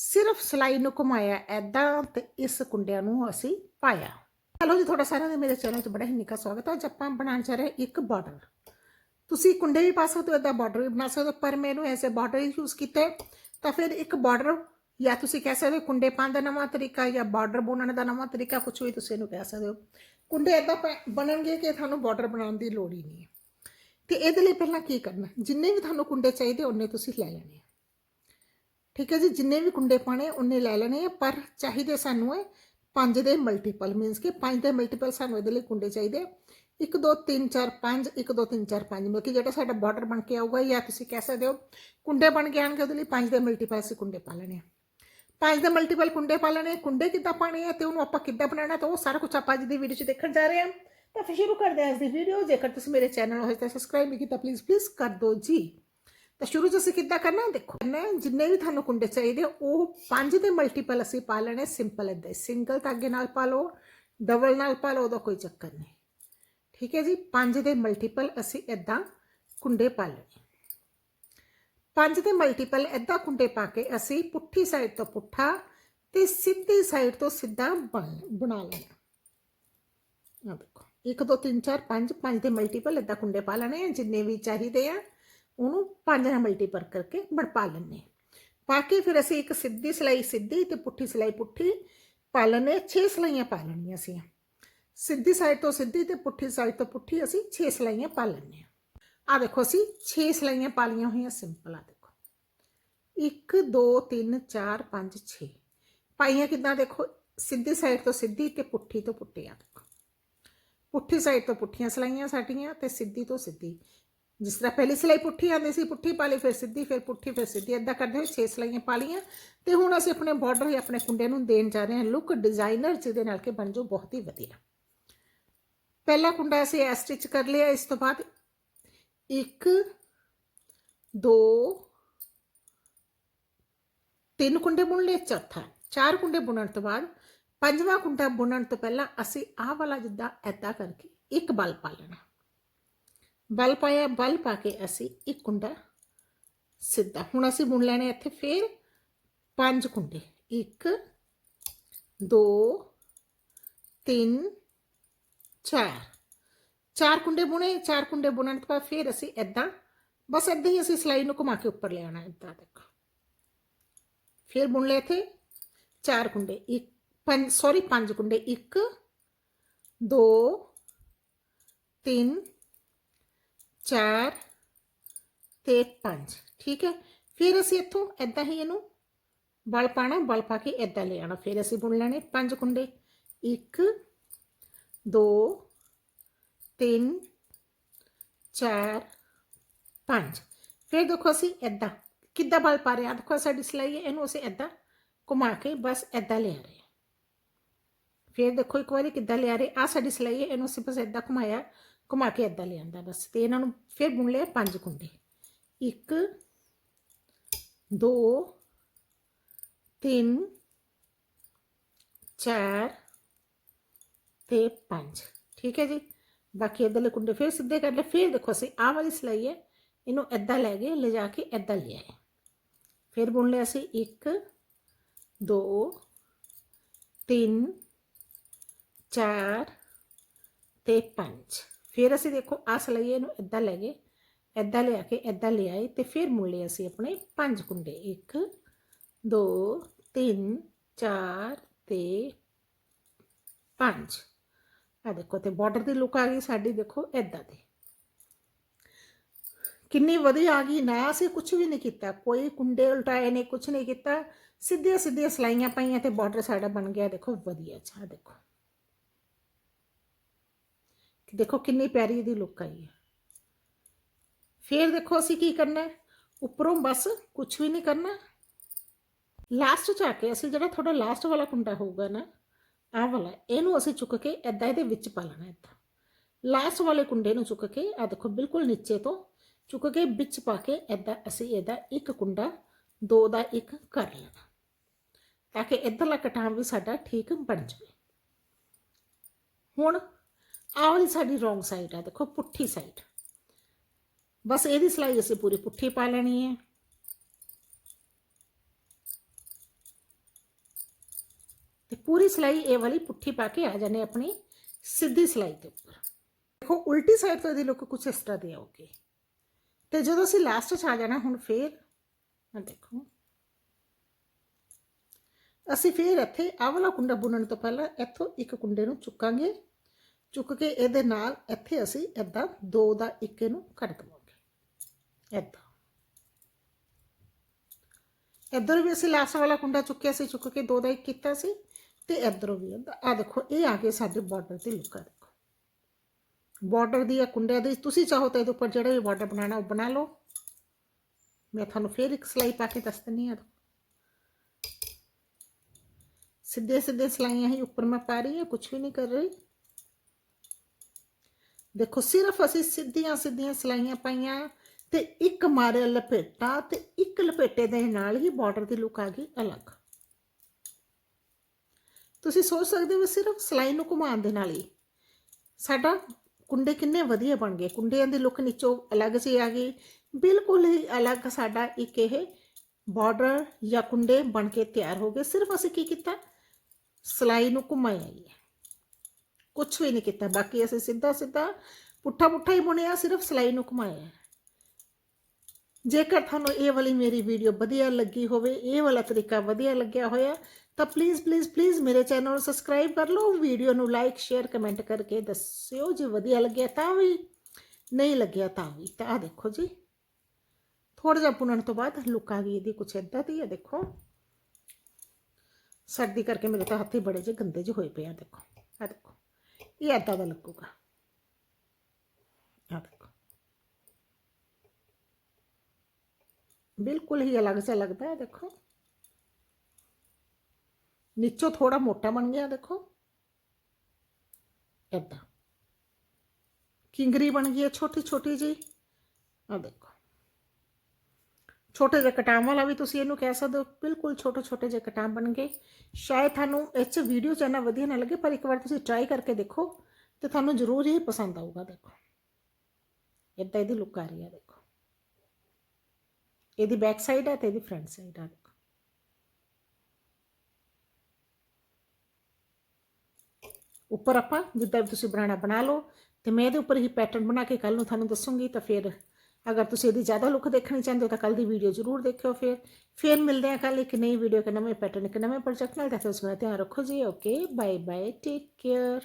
ਸਿਰਫ ਸਲਾਈ ਨੂੰ ਘੁਮਾਇਆ ਐਦਾਂ ਤੇ ਇਸ ਕੁੰਡਿਆਂ ਨੂੰ ਅਸੀਂ ਪਾਇਆ। ਹੈਲੋ ਜੀ, ਤੁਹਾਡਾ ਸਾਰਿਆਂ ਦਾ ਮੇਰੇ ਚੈਨਲ 'ਚ ਬੜਾ ਹੀ ਨਿੱਘਾ ਸਵਾਗਤ ਹੈ। ਅੱਜ ਆਪਾਂ ਬਣਾਉਣ ਜਾ ਰਹੇ ਇੱਕ ਬਾਰਡਰ। ਤੁਸੀਂ ਕੁੰਡੇ ਵੀ ਪਾ ਸਕਦੇ ਹੋ ਇਦਾਂ ਬਾਰਡਰ ਵੀ ਬਣਾ ਸਕਦੇ ਹੋ, ਪਰ ਮੈਨੂੰ ਐਸੇ ਬਾਰਡਰ ਹੀ ਯੂਜ਼ ਕੀਤਾ ਤਾਂ ਫਿਰ ਇੱਕ ਬਾਰਡਰ, ਜਾਂ ਤੁਸੀਂ ਕਹਿ ਸਕਦੇ ਹੋ ਕੁੰਡੇ ਪਾਉਣ ਦਾ ਨਵਾਂ ਤਰੀਕਾ, ਜਾਂ ਬਾਰਡਰ ਬੁਣਨ ਦਾ ਨਵਾਂ ਤਰੀਕਾ ਕੁਝ ਵੀ ਤੁਸੀਂ ਇਹਨੂੰ ਕਹਿ ਸਕਦੇ ਹੋ। ਕੁੰਡੇ ਇਦਾਂ ਬਣਨਗੇ ਕਿ ਤੁਹਾਨੂੰ ਬਾਰਡਰ ਬਣਾਉਣ ਦੀ ਲੋੜ ਹੀ ਨਹੀਂ ਹੈ। ਤੇ ਇਹਦੇ ਲਈ ਪਹਿਲਾਂ ਕੀ ਕਰਨਾ? ਜਿੰਨੇ ਵੀ ਤੁਹਾਨੂੰ ਕੁੰਡੇ ਚਾਹੀਦੇ, ਉਹਨੇ ਤੁਸੀਂ ਲੈ ਲੈਣੇ ਆ। ਠੀਕ ਹੈ ਜੀ, ਜਿੰਨੇ ਵੀ ਕੁੰਡੇ ਪਾਣੇ ਉਹਨੇ ਲੈ ਲੈਣੇ ਆ, ਪਰ ਚਾਹੀਦੇ ਸਾਨੂੰ ਹੈ ਪੰਜ ਦੇ ਮਲਟੀਪਲ ਮੀਨਸ ਕਿ ਪੰਜ ਦੇ ਮਲਟੀਪਲ ਸਾਨੂੰ ਇਹਦੇ ਲਈ ਕੁੰਡੇ ਚਾਹੀਦੇ 1 2 3 4 5 1 2 3 4 5 ਮਤਲਬ ਕਿ ਜਿਹੜਾ ਸਾਡਾ ਬਾਰਡਰ ਬਣ ਕੇ ਆਊਗਾ, ਜਾਂ ਤੁਸੀਂ ਕਹਿ ਸਕਦੇ ਹੋ ਕੁੰਡੇ ਬਣ ਕੇ ਆਣਗੇ ਉਹਦੇ ਲਈ ਪੰਜ ਦੇ ਮਲਟੀਪਲ ਅਸੀਂ ਕੁੰਡੇ ਪਾ ਲੈਣੇ ਆ। ਪੰਜ ਦੇ ਮਲਟੀਪਲ ਕੁੰਡੇ ਪਾ ਲੈਣੇ ਕੁੰਡੇ ਕਿੱਦਾਂ ਪਾਣੇ ਆ ਤੇ ਉਹਨੂੰ ਆਪਾਂ ਕਿੱਦਾਂ ਬਣਾਉਣਾ, ਤਾਂ ਉਹ ਸਾਰਾ ਕੁਝ ਆਪਾਂ ਅੱਜ ਦੀ ਵੀਡੀਓ 'ਚ ਦੇਖਣ ਜਾ ਰਹੇ ਹਾਂ ਤਾਂ ਫਿਰ ਸ਼ੁਰੂ ਕਰਦੇ ਹਾਂ ਅੱਜ ਦੀ ਵੀਡੀਓ ਜੇਕਰ ਤੁਸੀਂ ਮੇਰੇ ਚੈਨਲ ਹੋਏ ਤਾਂ ਸਬਸਕ੍ਰਾਈਬ ਨਹੀਂ ਕੀਤਾ ਪਲੀਜ਼ ਪਲੀਜ਼ ਕਰ ਦਿਓ ਜੀ। ਤਾਂ ਸ਼ੁਰੂ 'ਚ ਅਸੀਂ ਕਿੱਦਾਂ ਕਰਨਾ ਦੇਖੋ ਕਰਨਾ ਹੈ, ਜਿੰਨੇ ਵੀ ਤੁਹਾਨੂੰ ਕੁੰਡੇ ਚਾਹੀਦੇ ਆ, ਉਹ ਪੰਜ ਦੇ ਮਲਟੀਪਲ ਅਸੀਂ ਪਾ ਲੈਣੇ ਸਿੰਪਲ ਇਦਾਂ ਸਿੰਗਲ ਧਾਗੇ ਨਾਲ ਪਾ ਲਓ ਡਬਲ ਨਾਲ ਪਾ ਲਓ ਉਹਦਾ ਕੋਈ ਚੱਕਰ ਨਹੀਂ। ਠੀਕ ਹੈ ਜੀ? ਪੰਜ ਦੇ ਮਲਟੀਪਲ ਅਸੀਂ ਇਦਾਂ ਕੁੰਡੇ ਪਾ ਲੈਣੇ ਪੰਜ ਦੇ ਮਲਟੀਪਲ ਇਦਾਂ ਕੁੰਡੇ ਪਾ ਕੇ ਅਸੀਂ ਪੁੱਠੀ ਸਾਈਡ ਤੋਂ ਪੁੱਠਾ ਤੇ ਸਿੱਧੀ ਸਾਈਡ ਤੋਂ ਸਿੱਧਾ ਬਣ- ਬਣਾ ਲੈਣਾ। ਆ ਦੇਖੋ 1 2 3 4 5 5 ਦੇ ਮਲਟੀਪਲ ਇਦਾਂ ਕੁੰਡੇ ਪਾ ਲੈਣੇ ਆ ਜਿੰਨੇ ਵੀ ਚਾਹੀਦੇ ਆ। ਉਹਨੂੰ ਪੰਜ ਨਾਲ ਮਲਟੀਪਲ ਕਰਕੇ ਬਣ ਪਾ ਲੈਣੇ ਪਾ ਕੇ ਫਿਰ ਅਸੀਂ ਇੱਕ ਸਿੱਧੀ ਸਲਾਈ, ਸਿੱਧੀ ਤੇ ਪੁੱਠੀ ਸਲਾਈ ਪੁੱਠੀ ਪਾ ਲੈਣੇ 6 ਸਲਾਈਆਂ ਪਾ ਲੈਣੀਆਂ ਅਸੀਂ। ਸਿੱਧੀ ਸਾਈਡ ਤੋਂ ਸਿੱਧੀ ਤੇ ਪੁੱਠੀ ਸਾਈਡ ਤੋਂ ਪੁੱਠੀ ਅਸੀਂ 6 ਸਲਾਈਆਂ ਪਾ ਲੈਣੇ ਆ ਆ ਦੇਖੋ ਅਸੀਂ 6 ਸਲਾਈਆਂ ਪਾ ਲਈਆਂ ਹੋਈਆਂ ਸਿੰਪਲ ਆ ਦੇਖੋ। 1 2 3 4 5 6 ਪਾਈਆਂ ਕਿਦਾਂ ਦੇਖੋ? ਸਿੱਧੀ ਸਾਈਡ ਤੋਂ ਸਿੱਧੀ ਤੇ ਪੁੱਠੀ ਤੋਂ ਪੁੱਠੀ ਆ ਦੇਖੋ। ਪੁੱਠੀ ਸਾਈਡ ਤੋਂ ਪੁੱਠੀਆਂ ਸਲਾਈਆਂ ਸਾਡੀਆਂ ਤੇ ਸਿੱਧੀ ਤੋਂ ਸਿੱਧੀ। ਜਿਸ ਤਰ੍ਹਾਂ ਪਹਿਲੀ ਸਲਾਈ ਪੁੱਠੀ ਆਉਂਦੀ ਸੀ ਪੁੱਠੀ ਪਾ ਲਈ ਫਿਰ ਸਿੱਧੀ ਫਿਰ ਪੁੱਠੀ ਫਿਰ ਸਿੱਧੀ ਇਦਾਂ ਕਰਦੇ ਹੋਏ 6 ਸਲਾਈਆਂ ਪਾ ਲਈਆਂ ਤੇ ਹੁਣ ਅਸੀਂ ਆਪਣੇ ਬਾਰਡਰ ਜਾਂ ਆਪਣੇ ਕੁੰਡੇ ਨੂੰ ਦੇਣ ਜਾ ਰਹੇ ਹਾਂ ਲੁੱਕ ਡਿਜ਼ਾਈਨਰ ਜਿਹਦੇ ਨਾਲ ਕਿ ਬਣ ਜਾਓ ਬਹੁਤ ਹੀ ਵਧੀਆ ਪਹਿਲਾ ਕੁੰਡਾ ਅਸੀਂ ਐ ਸਟਿਚ ਕਰ ਲਿਆ ਇਸ ਤੋਂ ਬਾਅਦ 1 2 ਤਿੰਨ ਕੁੰਡੇ ਬੁਣ ਲਏ ਚੌਥਾ ਚਾਰ ਕੁੰਡੇ ਬੁਣਨ ਤੋਂ ਬਾਅਦ ਪੰਜਵਾਂ ਕੁੰਡਾ ਬੁਣਨ ਤੋਂ ਪਹਿਲਾਂ ਅਸੀਂ ਆਹ ਵਾਲਾ ਜਿੱਦਾਂ ਐਦਾਂ ਕਰਕੇ ਇੱਕ ਬਲ ਪਾ ਲੈਣਾ ਬਲ ਪਾਇਆ, ਬਲ ਪਾ ਕੇ ਅਸੀਂ ਇੱਕ ਕੁੰਡਾ ਸਿੱਧਾ, ਹੁਣ ਅਸੀਂ ਬੁਣ ਲੈਣੇ ਇੱਥੇ ਫੇਰ ਪੰਜ ਕੁੰਡੇ। 1 2 3 4 ਚਾਰ ਕੁੰਡੇ ਬੁਣੇ, ਚਾਰ ਕੁੰਡੇ ਬੁਣਨ ਤੋਂ ਬਾਅਦ ਫੇਰ ਅਸੀਂ ਐਦਾਂ ਬਸ ਐਦਾਂ ਹੀ ਅਸੀਂ ਸਲਾਈ ਨੂੰ ਘੁਮਾ ਕੇ ਉੱਪਰ ਲਿਆਉਣਾ ਆਣਾ ਐਦਾਂ ਦੇਖੋ। ਫਿਰ ਬੁਣ ਲਏ ਇੱਥੇ ਚਾਰ ਕੁੰਡੇ, ਇੱਕ, ਪੰਜ ਸੌਰੀ ਪੰਜ ਕੁੰਡੇ। 1 2 3 4 ਤੇ 5 ਠੀਕ ਹੈ? ਫਿਰ ਅਸੀਂ ਇੱਥੋਂ ਐਦਾਂ ਹੀ ਇਹਨੂੰ ਬਲ ਪਾਣਾ ਬਲ ਪਾ ਕੇ ਐਦਾਂ ਲੈ ਆਣਾ ਫਿਰ ਅਸੀਂ ਬੁਣ ਲੈਣੇ ਪੰਜ ਕੁੰਡੇ। 1 2 3 4 5 ਫਿਰ ਦੇਖੋ ਅਸੀਂ ਐਦਾਂ ਕਿੱਦਾਂ ਬਲ ਪਾ ਰਹੇ ਹਾਂ? ਦੇਖੋ ਸਾਡੀ ਸਿਲਾਈ ਹੈ, ਇਹਨੂੰ ਅਸੀਂ ਐਦਾਂ ਘੁਮਾ ਕੇ ਬਸ ਐਦਾਂ ਲਿਆ ਰਹੇ ਫਿਰ ਦੇਖੋ ਇੱਕ ਵਾਰੀ ਕਿੱਦਾਂ ਲਿਆ ਰਹੇ ਆ ਸਾਡੀ ਸਿਲਾਈ ਹੈ, ਇਹਨੂੰ ਅਸੀਂ ਬਸ ਐਦਾਂ ਘੁਮਾਇਆ। ਘੁਮਾ ਕੇ ਐਦਾਂ ਲਿਆਂਦਾ ਬਸ। ਤੇ ਇਹਨਾਂ ਨੂੰ ਫਿਰ ਬੁਣ ਲਿਆ ਪੰਜ ਕੁੰਡੇ। 1 2 3 4 ਤੇ 5 ਠੀਕ ਹੈ ਜੀ? ਬਾਕੀ ਇਧਰਲੇ ਕੁੰਡੇ ਫਿਰ ਸਿੱਧੇ ਕਰ ਲਏ। ਫਿਰ ਦੇਖੋ ਅਸੀਂ ਆਹ ਵਾਲੀ ਸਲਾਈ ਹੈ, ਇਹਨੂੰ ਐਦਾਂ ਲੈ ਗਏ, ਲਿਜਾ ਕੇ ਐਦਾਂ ਲਿਆਏ ਫਿਰ ਬੁਣ ਲਿਆ ਅਸੀਂ 1 2 3 4 ਤੇ 5 ਫਿਰ ਅਸੀਂ ਦੇਖੋ ਆ ਲਈਏ ਇਹਨੂੰ ਐਦਾਂ ਲੈ ਗਏ ਐਦਾਂ ਲਿਆ ਕੇ ਐਦਾਂ ਲਿਆਏ ਤੇ ਫਿਰ ਮੁੜ ਅਸੀਂ ਆਪਣੇ ਪੰਜ ਕੁੰਡੇ 1 2 3 4 ਤੇ 5 ਆ ਦੇਖੋ ਤੇ ਬਾਰਡਰ ਦੀ ਲੁੱਕ ਆ ਗਈ ਸਾਡੀ, ਦੇਖੋ ਐਦਾਂ ਦੀ। ਕਿੰਨੀ ਵਧੀਆ ਆ ਗਈ, ਨਾ ਅਸੀਂ ਕੁਝ ਵੀ ਨਹੀਂ ਕੀਤਾ, ਕੋਈ ਕੁੰਡੇ ਉਲਟਾਏ ਨਹੀਂ ਕੁਝ ਨਹੀਂ ਕੀਤਾ ਸਿੱਧੀਆਂ ਸਿੱਧੀਆਂ ਸਲਾਈਆਂ ਪਾਈਆਂ ਤੇ ਬਾਰਡਰ ਸਾਡਾ ਬਣ ਗਿਆ, ਦੇਖੋ ਵਧੀਆ ਅੱਛਾ ਦੇਖੋ। ਦੇਖੋ ਕਿੰਨੀ ਪਿਆਰੀ ਇਹਦੀ ਲੁੱਕ ਆਈ ਹੈ। ਫਿਰ ਦੇਖੋ ਅਸੀਂ ਕੀ ਕਰਨਾ ਹੈ? ਉੱਪਰੋਂ ਬਸ ਕੁਝ ਵੀ ਨਹੀਂ ਕਰਨਾ। ਲਾਸਟ ਚ ਆ ਕੇ ਅਸੀਂ ਜਿਹੜਾ ਤੁਹਾਡਾ ਲਾਸਟ ਵਾਲਾ ਕੁੰਡਾ ਹੋਊਗਾ ਨਾ, ਆਹ ਵਾਲਾ, ਇਹਨੂੰ ਅਸੀਂ ਚੁੱਕ ਕੇ ਐਦਾਂ ਇਹਦੇ ਵਿੱਚ ਪਾ ਲੈਣਾ ਐਦਾਂ ਲਾਸਟ ਵਾਲੇ ਕੁੰਡੇ ਨੂੰ ਚੁੱਕ ਕੇ ਆ ਦੇਖੋ ਬਿਲਕੁਲ ਨੀਚੇ ਤੋਂ ਚੁੱਕ ਕੇ ਵਿੱਚ ਪਾ ਕੇ ਐਦਾਂ ਅਸੀਂ ਇਹਦਾ ਇੱਕ ਕੁੰਡਾ, ਦੋ ਦਾ ਇੱਕ ਕਰ ਲੈਣਾ। ਤਾਂ ਕਿ ਇਧਰਲਾ ਕਟਾਂ ਵੀ ਸਾਡਾ ਠੀਕ ਬਣ ਜਾਵੇ। ਹੁਣ ਆਹ ਵਾਲੀ ਸਾਡੀ ਰੋਂਗ ਸਾਈਡ ਆ, ਦੇਖੋ, ਪੁੱਠੀ ਸਾਈਡ ਬਸ ਇਹਦੀ ਸਲਾਈ ਅਸੀਂ ਪੂਰੀ ਪੁੱਠੀ ਪਾ ਲੈਣੀ ਹੈ। ਤੇ ਪੂਰੀ ਸਿਲਾਈ ਇਹ ਵਾਲੀ ਪੁੱਠੀ ਪਾ ਕੇ ਆ ਜਾਣੇ ਆਪਣੀ ਸਿੱਧੀ ਸਿਲਾਈ ਦੇ ਉੱਪਰ। ਦੇਖੋ, ਉਲਟੀ ਸਾਈਡ ਤੋਂ ਇਹਦੀ ਲੁੱਕ ਕੁਛ ਇਸ ਤਰ੍ਹਾਂ ਦੀ ਆਉਗੀ। ਤੇ ਜਦੋਂ ਅਸੀਂ ਲਾਸਟ 'ਚ ਆ ਜਾਣਾ, ਹੁਣ ਫੇਰ ਆ ਦੇਖੋ। ਅਸੀਂ ਫੇਰ ਇੱਥੇ ਆਹ ਵਾਲਾ ਕੁੰਡਾ ਬੁਣਨ ਤੋਂ ਪਹਿਲਾਂ ਇੱਥੋਂ ਇੱਕ ਕੁੰਡੇ ਨੂੰ ਚੁੱਕਾਂਗੇ। ਚੁੱਕ ਕੇ ਇਹਦੇ ਨਾਲ ਇੱਥੇ ਅਸੀਂ ਇਦਾਂ ਦੋ ਦਾ ਇੱਕ ਨੂੰ ਕੱਟ ਦਵਾਂਗੇ। ਇਦਾਂ ਇੱਧਰ ਵੀ ਅਸੀਂ ਲਾਸਟ ਵਾਲਾ ਕੁੰਡਾ ਚੁੱਕਿਆ ਸੀ, ਚੁੱਕ ਕੇ ਦੋ ਦਾ ਇੱਕ ਕੀਤਾ ਸੀ ਤੇ ਇੱਧਰੋਂ ਵੀ ਆ ਦੇਖੋ, ਇਹ ਆ ਕੇ ਸਾਡੇ ਬਾਰਡਰ ਦੀ ਲੁੱਕ ਦੇਖੋ। ਬਾਰਡਰ ਦੀ ਆ ਕੁੰਡਿਆਂ ਦੀ ਤੁਸੀਂ ਚਾਹੋ ਤਾਂ ਇਹਦੇ ਉੱਪਰ ਜਿਹੜਾ ਵੀ ਬਾਰਡਰ ਬਣਾਉਣਾ ਉਹ ਬਣਾ ਲਓ। ਮੈਂ ਤੁਹਾਨੂੰ ਫੇਰ ਇੱਕ ਸਲਾਈ ਪਾ ਕੇ ਦੱਸ ਦਿੰਨੀ ਆ ਸਿੱਧੇ ਸਿੱਧੇ ਸਲਾਈਆਂ ਹੀ ਉੱਪਰ ਮੈਂ ਪਾ ਰਹੀ ਹਾਂ ਕੁਝ ਵੀ ਨਹੀਂ ਕਰ ਰਹੀ। ਦੇਖੋ, ਸਿਰਫ ਅਸੀਂ ਸਿੱਧੀਆਂ ਸਿੱਧੀਆਂ ਸਲਾਈਆਂ ਪਾਈਆਂ ਤੇ ਇੱਕ ਮਾਰੇ ਲਪੇਟਾ ਤੇ ਇੱਕ ਲਪੇਟੇ ਦੇ ਨਾਲ ਹੀ ਬਾਰਡਰ ਦੀ ਲੁੱਕ ਆ ਗਈ ਅਲੱਗ। ਤੁਸੀਂ ਸੋਚ ਸਕਦੇ ਹੋ ਸਿਰਫ ਸਲਾਈ ਨੂੰ ਘੁਮਾਉਣ ਦੇ ਨਾਲ ਹੀ ਸਾਡਾ ਕੁੰਡੇ ਕਿੰਨੇ ਵਧੀਆ ਬਣ ਗਏ। ਕੁੰਡਿਆਂ ਦੀ ਲੁੱਕ ਨੀਚੋਂ ਅਲੱਗ ਸੀ ਆ ਗਈ। ਬਿਲਕੁਲ ਹੀ ਅਲੱਗ ਸਾਡਾ ਇੱਕ ਇਹ ਬਾਰਡਰ ਜਾਂ ਕੁੰਡੇ ਬਣ ਕੇ ਤਿਆਰ ਹੋ ਗਏ। ਸਿਰਫ ਅਸੀਂ ਕੀ ਕੀਤਾ? ਸਲਾਈ ਨੂੰ ਘੁਮਾਇਆ ਹੀ ਹੈ। ਕੁਝ ਵੀ ਨਹੀਂ ਕੀਤਾ। ਬਾਕੀ ਅਸੀਂ ਸਿੱਧਾ ਸਿੱਧਾ ਪੁੱਠਾ ਪੁੱਠਾ ਹੀ ਬੁਣਿਆ, ਸਿਰਫ ਸਲਾਈ ਨੂੰ ਘੁਮਾਇਆ। ਜੇਕਰ ਤੁਹਾਨੂੰ ਇਹ ਵਾਲੀ ਮੇਰੀ ਵੀਡੀਓ ਵਧੀਆ ਲੱਗੀ ਹੋਵੇ, ਇਹ ਵਾਲਾ ਤਰੀਕਾ ਵਧੀਆ ਲੱਗਿਆ ਹੋਇਆ, ਤਾਂ ਪਲੀਜ਼ ਪਲੀਜ਼ ਪਲੀਜ਼ ਮੇਰੇ ਚੈਨਲ ਨੂੰ ਸਬਸਕ੍ਰਾਈਬ ਕਰ ਲਓ। ਵੀਡੀਓ ਨੂੰ ਲਾਈਕ ਸ਼ੇਅਰ ਕਮੈਂਟ ਕਰਕੇ ਦੱਸਿਓ ਜੇ ਵਧੀਆ ਲੱਗਿਆ ਤਾਂ ਵੀ, ਨਹੀਂ ਲੱਗਿਆ ਤਾਂ ਵੀ। ਤਾਂ ਆ ਦੇਖੋ ਜੀ। ਥੋੜਾ ਜਿਹਾ ਪੁਣਨ ਤੋਂ ਬਾਅਦ ਲੁੱਕ ਆ ਗਈ ਇਹਦੀ ਕੁਛ ਇਦਾਂ ਦੀ ਹੈ ਦੇਖੋ। ਸਰਦੀ ਕਰਕੇ ਮੇਰੇ ਤਾਂ ਹੱਥ ਹੀ ਬੜੇ ਜਿਹੇ ਗੰਦੇ ਜਿਹੇ ਹੋਏ ਪਏ ਆ, ਦੇਖੋ। ਆ ਦੇਖੋ। ਇਹ ਏਦਾਂ ਦਾ ਲੱਗੂਗਾ ਆ ਦੇਖੋ ਬਿਲਕੁਲ ਹੀ ਅਲੱਗ ਜਿਹਾ ਲੱਗਦਾ ਹੈ ਦੇਖੋ ਨੀਚੋਂ ਥੋੜਾ ਮੋਟਾ ਬਣ ਗਿਆ ਦੇਖੋ ਏਦਾਂ ਕਿੰਗਰੀ ਬਣ ਗਈ ਹੈ ਛੋਟੀ ਛੋਟੀ ਜੀ ਆ ਦੇਖੋ ਛੋਟੇ ਜਿਹੇ ਕਟਾਂ ਵਾਲਾ ਵੀ ਤੁਸੀਂ ਇਹਨੂੰ ਕਹਿ ਸਕਦੇ ਹੋ, ਬਿਲਕੁਲ ਛੋਟੇ ਛੋਟੇ ਜਿਹੇ ਕਟਾਂ ਬਣ ਗਏ। ਸ਼ਾਇਦ ਤੁਹਾਨੂੰ ਇਹ 'ਚ ਵੀਡੀਓ 'ਚ ਇੰਨਾ ਵਧੀਆ ਨਾ ਲੱਗੇ, ਪਰ ਇੱਕ ਵਾਰ ਤੁਸੀਂ ਟਰਾਈ ਕਰਕੇ ਦੇਖੋ ਤੇ ਤੁਹਾਨੂੰ ਜ਼ਰੂਰ ਹੀ ਪਸੰਦ ਆਊਗਾ, ਦੇਖੋ। ਇੱਦਾਂ ਇਹਦੀ ਲੁੱਕ ਆ ਰਹੀ ਹੈ ਦੇਖੋ। ਇਹਦੀ ਬੈਕ ਸਾਈਡ ਹੈ ਤੇ ਇਹਦੀ ਫਰੰਟ ਸਾਈਡ ਹੈ ਦੇਖੋ। ਉੱਪਰ ਆਪਾਂ ਜਿੱਦਾਂ ਵੀ ਤੁਸੀਂ ਬਣਾਉਣਾ ਬਣਾ ਲਓ, ਤੇ ਮੈਂ ਇਹਦੇ ਉੱਪਰ ਹੀ ਪੈਟਰਨ ਬਣਾ ਕੇ ਕੱਲ ਨੂੰ ਤੁਹਾਨੂੰ ਦੱਸੂਗੀ, ਤਾਂ ਫਿਰ ਅਗਰ ਤੁਸੀਂ ਇਹਦੀ ਜ਼ਿਆਦਾ ਲੁੱਕ ਦੇਖਣੀ ਚਾਹੁੰਦੇ ਹੋ ਤਾਂ ਕੱਲ ਦੀ ਵੀਡੀਓ ਜ਼ਰੂਰ ਦੇਖਿਓ ਫਿਰ। ਫਿਰ ਮਿਲਦੇ ਹਾਂ ਕੱਲ ਇੱਕ ਨਈ ਵੀਡੀਓ ਕੇ ਨਵੇਂ ਪੈਟਰਨ ਇੱਕ ਨਵੇਂ ਪ੍ਰੋਜੈਕਟ ਨਾਲ। ਤੱਕ ਉਸ ਦਾ ਧਿਆਨ ਰੱਖੋ ਜੀ। Okay bye bye take care